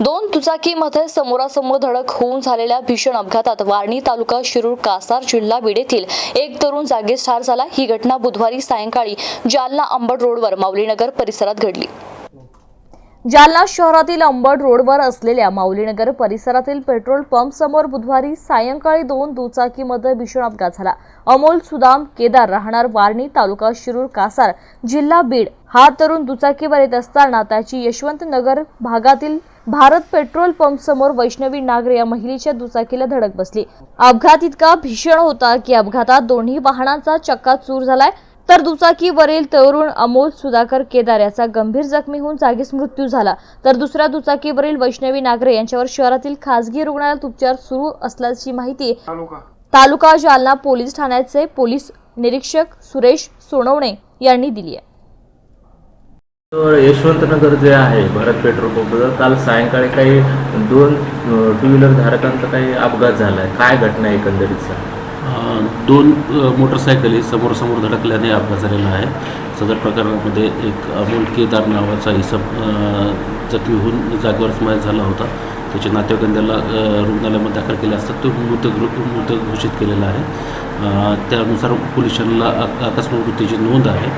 दोन दुचाकीमध्ये समोरासमोर धडक होऊन झालेल्या भीषण अपघातात वारणी तालुका शिरूर कासार जिल्हा बीड येथील एक तरुण जागीच ठार झाला. ही घटना बुधवारी सायंकाळी जालना अंबड रोडवर माऊलीनगर परिसरात घडली. जालना शहरातील अंबड रोडवर असलेल्या माऊलीनगर परिसरातील पेट्रोल पंप समोर बुधवारी सायंकाळी दोन दुचाकीमध्ये भीषण अपघात झाला. अमोल सुदाम केदार राहणार वारणी तालुका शिरूर कासार जिल्हा बीड. हा तरुण दुचाकीवर येत असताना त्याची यशवंत नगर भागातील भारत पेट्रोल पंप समोर वैष्णवी नागरे या महिलेच्या दुचाकीला धडक बसली. अपघात इतका भीषण होता की अपघातात दोन्ही वाहनांचा चक्का चूर झालाय. तर दुचाकीवरील तरुण अमोल सुधाकर केदार याचा गंभीर जखमी होऊन जागीच मृत्यू झाला. तर दुसऱ्या दुचाकीवरील वैष्णवी नागरे यांच्यावर शहरातील खासगी रुग्णालयात उपचार सुरू असल्याची माहिती तालुका जालना पोलीस ठाण्याचे पोलीस निरीक्षक सुरेश सोनवणे यांनी दिली आहे. यशवंतनगर जे आहे भारत पेट्रोल पंपवर काल सायंकाळी काही दोन टू व्हीलर धारकांचा काही अपघात झाला आहे काय घटना आहे एकंदरीतचा दोन मोटरसायकली मोटरसायकली समोरासमोर धडकल्याने अपघात झालेला आहे. सदर प्रकरणामध्ये एक अमोल केदार नावाचा इसम जखमी होऊन जागेवरच मयत झाला होता. त्याच्या नातेवाईकांनी त्याला रुग्णालयामध्ये दाखल केले असतात तो मृत मृत घोषित केलेला आहे. त्यानुसार पोलिसांना अकस्मात मृत्यूची नोंद आहे.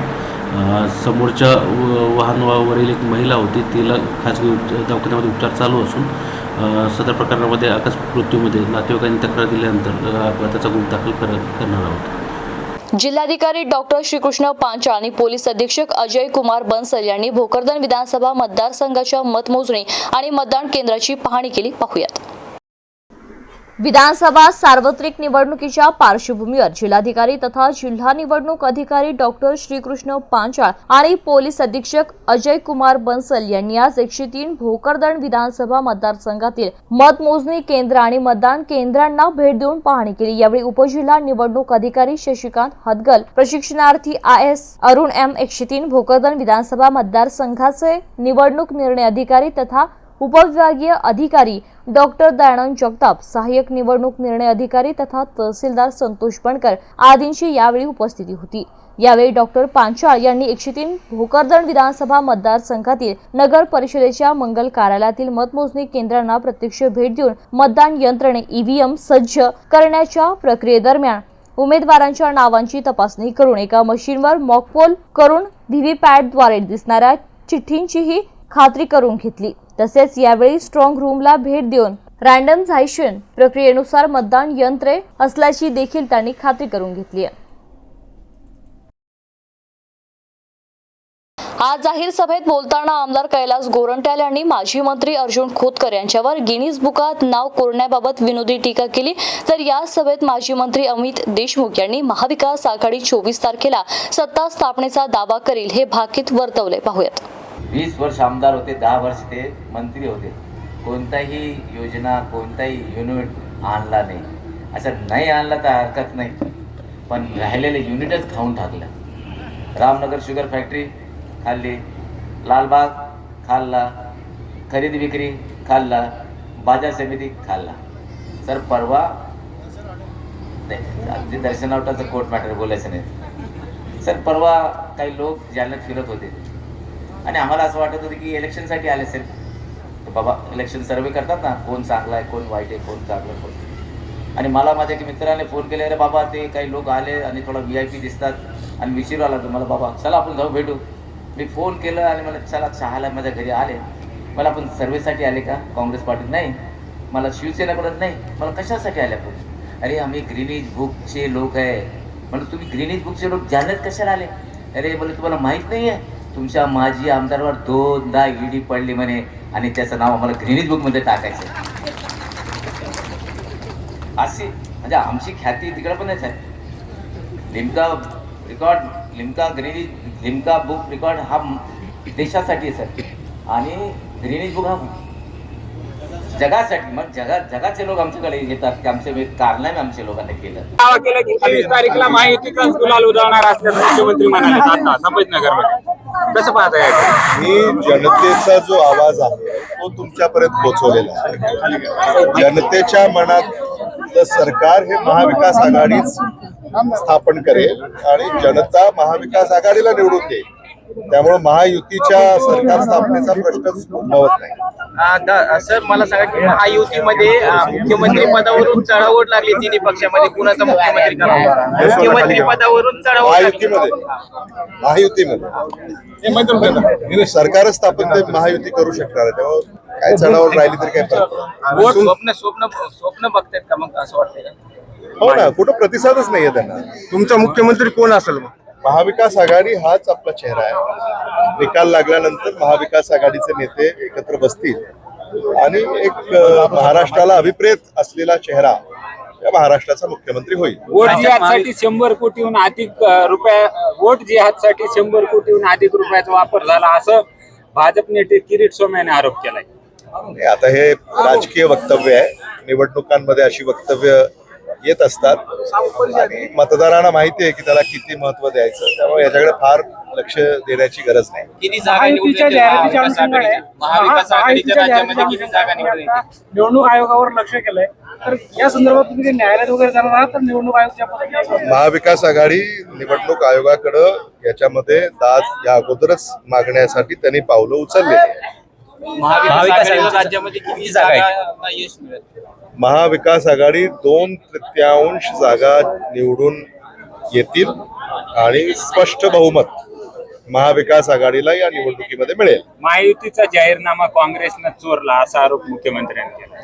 समोरच्या व- वाहनावरील एक महिला होती. तिला खाजगी उप दवाखान्यामध्ये उपचार चालू असून सदर प्रकरणामध्ये अकस्मात मृत्यूमध्ये नातेवाईकांनी तक्रार दिल्यानंतर अपघाताचा गुन्हा दाखल कर करणार आहोत. जिल्हाधिकारी डॉक्टर श्रीकृष्ण पांचाळ आणि पोलीस अधीक्षक अजय कुमार बन्सल यांनी भोकरदन विधानसभा मतदारसंघाच्या मतमोजणी आणि मतदान केंद्राची पाहणी केली. पाहूयात. विधानसभा सार्वत्रिक निवडणुकीच्या पार्श्वभूमीवर जिल्हाधिकारी तथा जिल्हा निवडणूक अधिकारी डॉक्टर श्रीकृष्ण पांचाळ आणि पोलीस अधीक्षक अजय कुमार बन्सल यांनी आज एकशे तीन भोकरदन विधानसभा मतदारसंघातील मतमोजणी केंद्र आणि मतदान केंद्रांना भेट देऊन पाहणी केली. यावेळी उपजिल्हा निवडणूक अधिकारी शशिकांत हदगल प्रशिक्षणार्थी आय एस अरुण एम एकशे तीन भोकरदन विधानसभा मतदारसंघाचे निवडणूक निर्णय अधिकारी तथा उपविभागीय अधिकारी डॉक्टर दयानंद जगताप सहाय्यक निवडणूक निर्णय अधिकारी तथा तहसीलदार संतोष बनकर आदींची यावेळी उपस्थिती होती. यावेळी डॉक्टर पांचाळ यांनी एकशे तीन भोकरदन विधानसभा मतदारसंघातील नगर परिषदेच्या मंगल कार्यालयातील मतमोजणी केंद्रांना प्रत्यक्ष भेट देऊन मतदान यंत्रणे ईव्हीएम सज्ज करण्याच्या प्रक्रियेदरम्यान उमेदवारांच्या नावांची तपासणी करून एका मशीनवर मॉकपोल करून व्हीव्हीपॅटद्वारे दिसणाऱ्या चिठ्ठींचीही खात्री करून घेतली. तसेच यावेळी स्ट्रॉंग रूमला भेट देऊन रँडमझायशन प्रक्रियेनुसार मतदान यंत्रे असल्याची देखील त्यांनी खात्री करून घेतली आहे. आज जाहीर सभेत बोलताना आमदार कैलास गोरंट्याल यांनी माजी मंत्री अर्जुन खोतकर यांच्यावर गिनीज बुकात नाव कोरण्याबाबत विनोदी टीका केली. तर या सभेत माजी मंत्री अमित देशमुख यांनी महाविकास आघाडी चोवीस तारखेला सत्ता स्थापनेचा दावा करील हे भाकीत वर्तवले. पाहूयात. वीस वर्ष आमदार होते दहा वर्ष ते मंत्री होते. कोणताही योजना कोणताही युनिट आणला नाही. असं नाही आणला तर हरकत नाही. पण राहिलेले युनिटच खाऊन टाकलं. रामनगर शुगर फॅक्टरी खाल्ली लालबाग खाल्ला खरेदी विक्री खाल्ला बाजार समिती खाल्ला. सर परवा नाही अगदी दर्शनावटाचं कोर्ट मॅटर बोलायचं नाही. सर परवा काही लोक जालन्यात फिरत होते. आणि आम्हाला असं वाटत होतं की इलेक्शनसाठी आले असेल. तर बाबा इलेक्शन सर्वे करतात ना कोण चांगला आहे कोण वाईट आहे कोण चांगलं आहे, कोण आणि मला माझ्या एका मित्राने फोन केले अरे बाबा ते काही लोक आले आणि थोडा व्ही आय पी दिसतात. आणि विचारू आला तर मला बाबा चला आपण जाऊ भेटू. मी फोन केलं आणि मला चला चहाला माझ्या घरी आले. मला आपण सर्वेसाठी आले का? काँग्रेस पार्टीत नाही. मला शिवसेनाकडून नाही. मला कशासाठी आले आपण अरे आम्ही ग्रीनिज बुकचे लोक आहे. म्हणून तुम्ही ग्रीनिज बुकचे लोक जाणत कशाला आले? अरे बोले तुम्हाला माहीत नाही आहे तुमच्या माजी आमदारवर दोनदा ईडी पडली म्हणे आणि त्याचं नाव आम्हाला ग्रीनिज बुकमध्ये टाकायचं अशी म्हणजे आमची ख्याती तिकडे पण आहे Limca record Limca Guinness Limca book record हा देशासाठी आहे सर. आणि ग्रीनिज बुक हा जगासाठी मग जगात जगाचे लोक आमच्याकडे येतात की आमचे कारनामे आमच्या लोकांनी केलं. दावा की तेवीस तारीखला गुलाल उधळणार असल्याचं मुख्यमंत्री म्हणाले. आता संभाजीनगरमध्ये. कसं पाहता मी जनतेचा जो आवाज आहे तो तुमच्यापर्यंत पोहोचवलेला आहे. जनतेच्या मनात सरकार हे महाविकास आघाडीच स्थापन करेल आणि जनता महाविकास आघाडीला निवडून देईल. त्यामुळे महायुतीच्या सरकार स्थापनेचा प्रश्नच उद्भवत नाही. आ, द- सर मला सांगा की महायुतीमध्ये मुख्यमंत्री पदावरून चढावट लागली तिन्ही पक्षामध्ये. कुणाचा मुख्यमंत्री करावा? मुख्यमंत्री पदावरून लागली. महायुतीमध्ये. महायुतीमध्ये. नाही, सरकारच स्थापन ते महायुती करू शकणार आहे. त्यामुळे काय चढावर राहिली तरी काय फरक पडत वोट स्वप्न स्वप्न स्वप्न बघतायत का मग असं वाटतंय. हो ना कुठं प्रतिसादच नाहीये त्यांना. तुमचा मुख्यमंत्री कोण असेल मग? महाविकास आघाडी हाच आपला चेहरा आहे. निकाल लागल्यानंतर महाविकास आघाडीचे नेते एकत्र बसतील. आणि एक महाराष्ट्राला अभिप्रेत असलेला चेहरा या महाराष्ट्राचा मुख्यमंत्री होईल. वोट जिहादसाठी शंभर कोटीहून अधिक रुपया वोट जिहादसाठी शंभर कोटीहून अधिक रुपयाचा वापर झाला असं भाजप नेते किरीट सोम यांनी आरोप केलाय. आता हे राजकीय वक्तव्य आहे. निवडणुकांमध्ये अशी वक्तव्य येत असतात. आणि मतदारांना माहिती आहे की त्याला किती महत्त्व द्यायचं. त्यामुळे याच्याकडे फार लक्ष देण्याची गरज नाही. किती जागा महाविकास आघाडीच्या महाविकास आघाडीच्या राज्यामध्ये किती जागा निवडून येतील? निवडणूक आयोगावर लक्ष केलंय. तर या संदर्भात तुम्ही न्यायालयात वगैरे जाणार आहात तर निवडणूक आयोगच्या पद्धतीने महाविकास आघाडी निवडणूक आयोगाकडं याच्यामध्ये दाद या अगोदरच मागण्यासाठी त्यांनी पावलं उचललेली आहे महाविकास आघाडीला राज्यामध्ये किती जागा यश मिळेल? महाविकास आघाडी दोन तृतीयांश जागा निवडून येतील आणि स्पष्ट बहुमत महाविकास आघाडीला या निवडणुकीमध्ये मिळेल. महायुतीचा जाहीरनामा काँग्रेसनं चोरला असा आरोप मुख्यमंत्र्यांनी केला.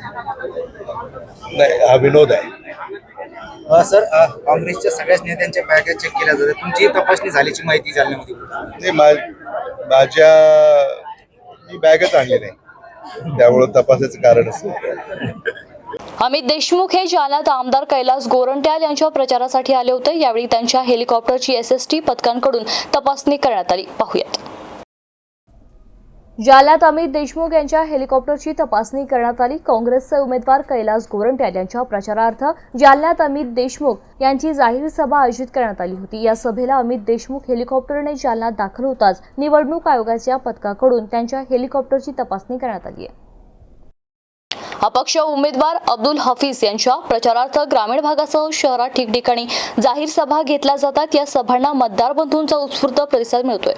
नाही हा विनोद आहे. सर काँग्रेसच्या सगळ्याच नेत्यांच्या बॅगा चेक केल्या जातात. तुमची तपासणी झाल्याची माहिती जालन्यामध्ये होती. ती बॅगच आणली नाही. त्यामुळे तपासाचं कारण असेल अमित देशमुख हे जालन्यात आमदार कैलास गोरंट्याल यांच्या प्रचारासाठी आले होते. यावेळी त्यांच्या हेलिकॉप्टरची एस एस टी पथकांकडून तपासणी करण्यात आली. पाहुयात. जालन्यात अमित देशमुख यांच्या हेलिकॉप्टरची तपासणी करण्यात आली. काँग्रेसचे उमेदवार कैलास गोरंट्याल यांच्या प्रचारार्थ जालन्यात अमित देशमुख यांची जाहीर सभा आयोजित करण्यात आली होती. या सभेला अमित देशमुख हेलिकॉप्टरने जालन्यात दाखल होताच निवडणूक आयोगाच्या पथकाकडून त्यांच्या हेलिकॉप्टरची तपासणी करण्यात आली आहे. अपक्ष उमेदवार अब्दुल हफीज यांच्या प्रचारार्थ ग्रामीण भागासह शहरात ठिकठिकाणी जाहीर सभा घेतल्या जातात. या सभांना मतदार बंधूंचा उत्स्फूर्त प्रतिसाद मिळतोय.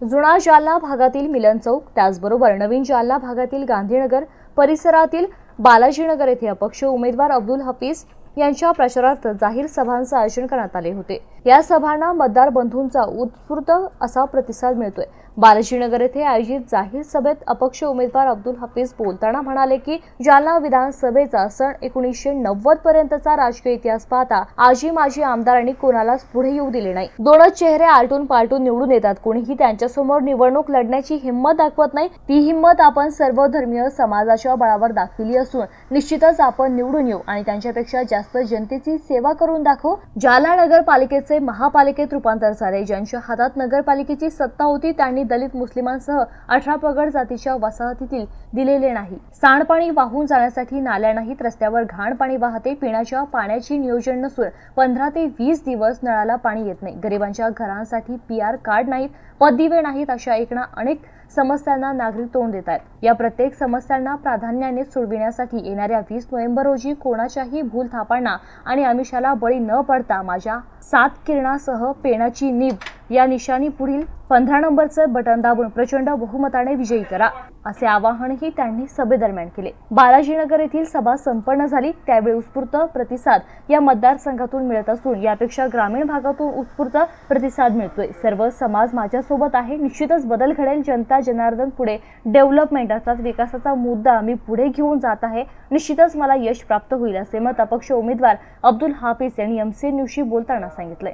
जुना जालना भागातील मिलन चौक त्याचबरोबर नवीन जालना भागातील गांधीनगर परिसरातील बालाजीनगर येथे अपक्ष उमेदवार अब्दुल हफीज यांच्या प्रचारार्थ जाहीर सभांचं आयोजन करण्यात आले होते. या सभांना मतदार बंधूंचा उत्स्फूर्त असा प्रतिसाद मिळतोय. बालाजीनगर येथे आयोजित जाहीर सभेत अपक्ष उमेदवार अब्दुल हफीज बोलताना म्हणाले की जालना विधानसभेचा सण एकोणीसशे नव्वद पर्यंतचा राजकीय इतिहास पाहता आजी माजी आमदारांनी कोणालाच पुढे येऊ दिले नाही. दोनच चेहरे आलटून पालटून निवडून येतात. कोणीही त्यांच्यासमोर निवडणूक लढण्याची हिंमत दाखवत नाही. ती हिंमत आपण सर्व धर्मीय समाजाच्या बळावर दाखविली असून निश्चितच आपण निवडून येऊ आणि त्यांच्यापेक्षा जास्त जनतेची सेवा करून दाखवू. जालना नगरपालिकेचे महापालिकेत रूपांतर झाले. ज्यांच्या हातात नगरपालिकेची सत्ता होती त्यांनी दलित मुस्लिमांसह अठरा पगड जातीच्या वसाहतीतील दिलेले नाही. सांडपाणी वाहून जाण्यासाठी नाल्या नाहीत रस्त्यावर घाण पाणी वाहते पिण्याच्या पाण्याची नियोजन नसून पंधरा ते वीस दिवस नळाला पाणी येत नाही. गरिबांच्या घरांसाठी पी आर कार्ड नाहीत पददिवे नाहीत अशा एकना अनेक समस्यांना नागरिक तोंड देत आहेत. या प्रत्येक समस्यांना प्राधान्याने सोडविण्यासाठी येणाऱ्या वीस नोव्हेंबर रोजी कोणाच्याही भूल थापांना आणि आमिषाला बळी न पडता माझ्या सात किरणासह पेणाची नीब या निशाणी पुढील पंधरा नंबरचं बटन दाबून प्रचंड बहुमताने विजयी करा असे आवाहनही त्यांनी सभेदरम्यान केले. बालाजीनगर येथील सभा संपन्न झाली त्यावेळी उत्स्फूर्त प्रतिसाद या मतदारसंघातून मिळत असून यापेक्षा ग्रामीण भागातून उत्स्फूर्त प्रतिसाद मिळतोय. सर्व समाज माझ्यासोबत आहे निश्चितच बदल घडेल. जनता जनार्दन पुढे डेव्हलपमेंट अर्थात विकासाचा मुद्दा मी पुढे घेऊन जात आहे. निश्चितच मला यश प्राप्त होईल असे मत अपक्ष उमेदवार अब्दुल हाफिज यांनी एमसी न्यूजशी बोलताना सांगितलंय.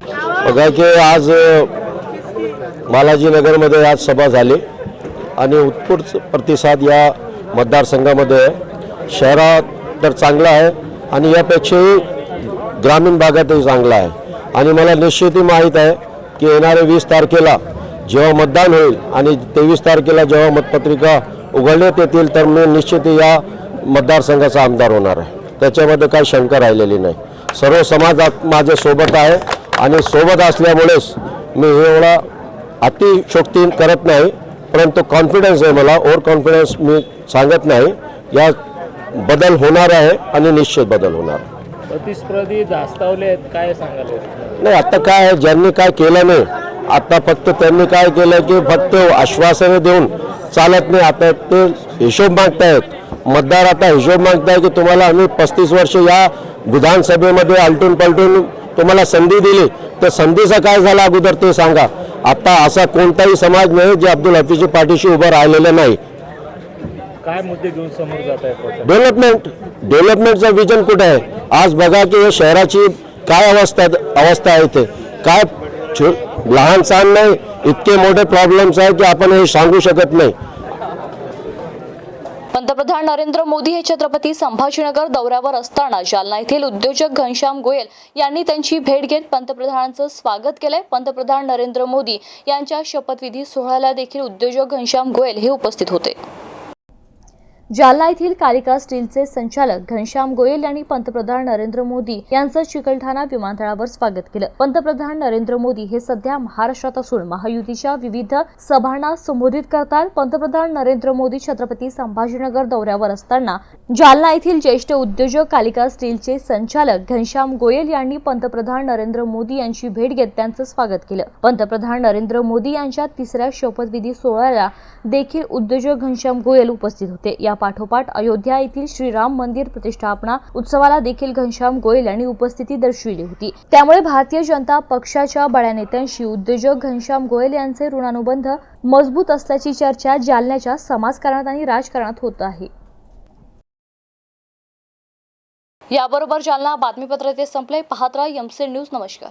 बघा की आज बालाजीनगरमध्ये आज सभा झाली आणि उत्स्फूर्त प्रतिसाद या मतदारसंघामध्ये आहे. शहरात तर चांगला आहे आणि यापेक्षाही ग्रामीण भागातही चांगला आहे. आणि मला निश्चितही माहीत आहे की येणाऱ्या वीस तारखेला जेव्हा मतदान होईल आणि तेवीस तारखेला जेव्हा मतपत्रिका उघडण्यात येतील तर मी निश्चित या मतदारसंघाचा आमदार होणार आहे. त्याच्यामध्ये काही शंका राहिलेली नाही. सर्व समाज आज माझ्या सोबत आहे. आणि सोबत असल्यामुळेच मी एवढा अतिशोक्ती करत नाही परंतु कॉन्फिडन्स आहे मला ओव्हर कॉन्फिडन्स मी सांगत नाही. या बदल होणार आहे आणि निश्चित बदल होणार. प्रतिस्पर्धी जास्तावले आहेत काय सांगाल? नाही आता काय आहे ज्यांनी काय केलं नाही आता फक्त त्यांनी काय केलं की फक्त आश्वासने देऊन चालत नाही. आता ते हिशोब मागतायत. मतदार आता हिशोब मागताय की तुम्हाला आम्ही पस्तीस वर्ष या विधानसभेमध्ये आलटून पलटून तुम्हाला संधी दिली तर संधीचा काय झाला अगोदर ते सांगा. आता असा कोणताही समाज नाही जे अब्दुल हफीजच्या पाठीशी उभं राहिलेलं नाही. काय मुद्दे घेऊन समोर जात आहेत डेव्हलपमेंट डेव्हलपमेंटचं विजन कुठे आहे? आज बघा की या शहराची काय अवस्था अवस्था आहे इथे. काय लहान सहान नाही इतके मोठे प्रॉब्लेम्स आहेत की आपण हे सांगू शकत नाही. पंतप्रधान नरेंद्र मोदी हे छत्रपती संभाजीनगर दौऱ्यावर असताना जालना येथील उद्योजक घनश्याम गोयल यांनी त्यांची भेट घेत पंतप्रधानांचं स्वागत केलंय. पंतप्रधान नरेंद्र मोदी यांच्या शपथविधी सोहळ्याला देखील उद्योजक घनश्याम गोयल हे उपस्थित होते. जालना येथील कालिका स्टीलचे संचालक घनश्याम गोयल यांनी पंतप्रधान नरेंद्र मोदी यांचं चिकलठाणा विमानतळावर स्वागत केलं. पंतप्रधान नरेंद्र मोदी हे सध्या महाराष्ट्रात असून महायुतीच्या विविध सभांना संबोधित करतात पंतप्रधान नरेंद्र मोदी छत्रपती संभाजीनगर दौऱ्यावर असताना जालना येथील ज्येष्ठ उद्योजक कालिका स्टीलचे संचालक घनश्याम गोयल यांनी पंतप्रधान नरेंद्र मोदी यांची भेट घेत त्यांचं स्वागत केलं. पंतप्रधान नरेंद्र मोदी यांच्या तिसऱ्या शपथविधी सोहळ्याला देखील उद्योजक घनश्याम गोयल उपस्थित होते. या पाठोपाठ अयोध्या येथील श्रीराम मंदिर प्रतिष्ठापना उत्सवाला देखील घनश्याम गोयल यांनी उपस्थिती दर्शविली होती. त्यामुळे भारतीय जनता पक्षाच्या बड्या नेत्यांशी उद्योजक घनश्याम गोयल यांचे ऋणानुबंध मजबूत असल्याची चर्चा जालन्याच्या समाजकारणात आणि राजकारणात होत आहे. याबरोबर जालना बातमीपत्र ते संपले. पाहत राहा एमसी न्यूज नमस्कार.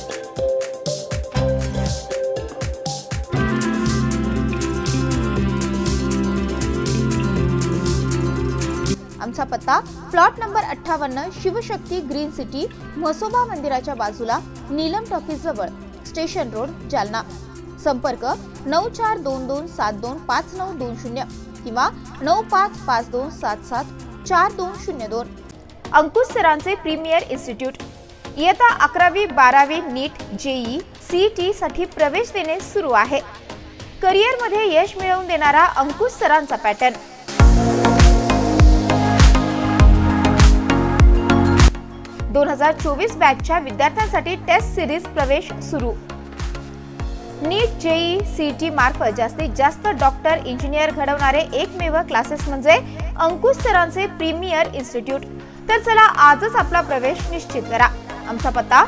आमचा पत्ता प्लॉट नंबर अठ्ठावन्न शिवशक्ती ग्रीन सिटी म्हसोबा मंदिराच्या बाजूला नीलम टॉकीज जवळ स्टेशन रोड जालना. संपर्क नऊ चार दोन दोन सात दोन पाच नऊ दोन शून्य किंवा नऊ पाच पाच दोन सात सात चार दोन शून्य दोन. अंकुश सरांचे प्रीमियर इन्स्टिट्यूट. इयत्ता अकरावी बारावी नीट जेई सी टी साठी प्रवेश देणे सुरू आहे. करिअरमध्ये यश मिळवून देणारा अंकुश सरांचा पॅटर्न. दोन हजार चोवीस बॅचच्या विद्यार्थ्यांसाठी टेस्ट सिरीज प्रवेश सुरू. नीट जेई सीटी मार्फत जास्तीत जास्त डॉक्टर इंजिनियर घडवणारे एकमेव क्लासेस म्हणजे अंकुश सरांचे प्रीमियर इन्स्टिट्यूट. तर चला आजच आपला प्रवेश निश्चित करा. आमचा पत्ता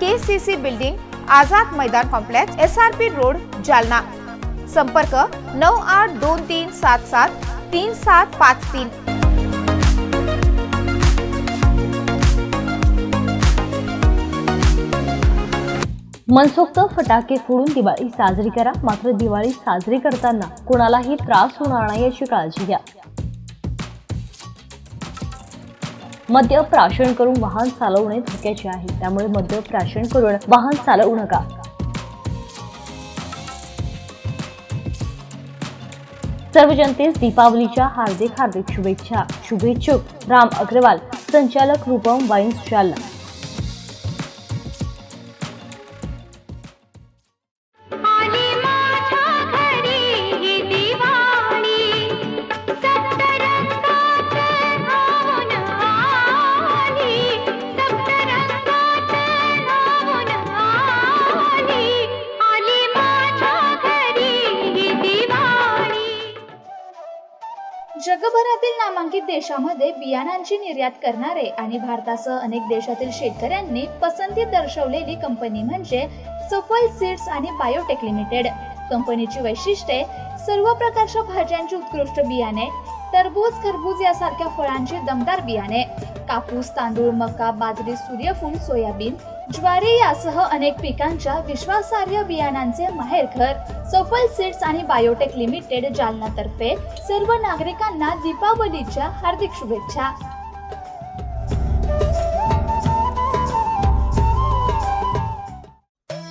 K C C building Azad Maidan complex S R P road Jalna. संपर्क नऊ आठ दोन तीन सात सात तीन सात पाच तीन. मनसोक्त फटाके फोडून दिवाळी साजरी करा. मात्र दिवाळी साजरी करताना कोणालाही त्रास होणार नाही याची काळजी घ्या. मद्य प्राशन करून वाहन चालवणे धोक्याचे आहे. त्यामुळे मद्य प्राशन करून वाहन चालवू नका. सर्व जनतेस दीपावलीच्या हार्दिक हार्दिक शुभेच्छा. शुभेच्छुक राम अग्रवाल संचालक रूपम वाईन्स जालना देशामध्ये बियाणांची निर्यात करणारे आणि भारतासह अनेक देशातील शेतकऱ्यांनी पसंती दर्शवलेली कंपनी म्हणजे सफल सीड्स आणि बायोटेक लिमिटेड. कंपनीची वैशिष्ट्ये सर्व प्रकारच्या भाज्यांची उत्कृष्ट बियाणे टरबूज खरबूज यासारख्या फळांची दमदार बियाणे कापूस तांदूळ मका बाजरी सूर्यफूल सोयाबीन ज्वारी यासह अनेक पिकांच्या विश्वासार्ह बियाणांचे माहेरघर सफल सीड्स आणि बायोटेक लिमिटेड जालनातर्फे सर्व नागरिकांना दीपावलीच्या हार्दिक शुभेच्छा.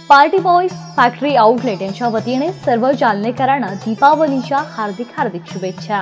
पार्टी बॉईज फॅक्टरी आउटलेट यांच्या वतीने सर्व जालनेकरांना दीपावलीच्या हार्दिक हार्दिक शुभेच्छा.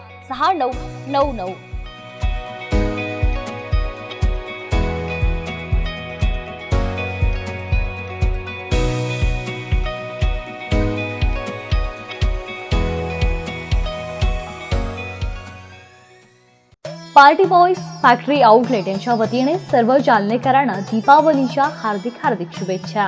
सहा नऊ नऊ नऊ. पार्टी बॉयज फॅक्टरी आउटलेट यांच्या वतीने सर्व जालनेकरांना दीपावलीच्या हार्दिक हार्दिक शुभेच्छा.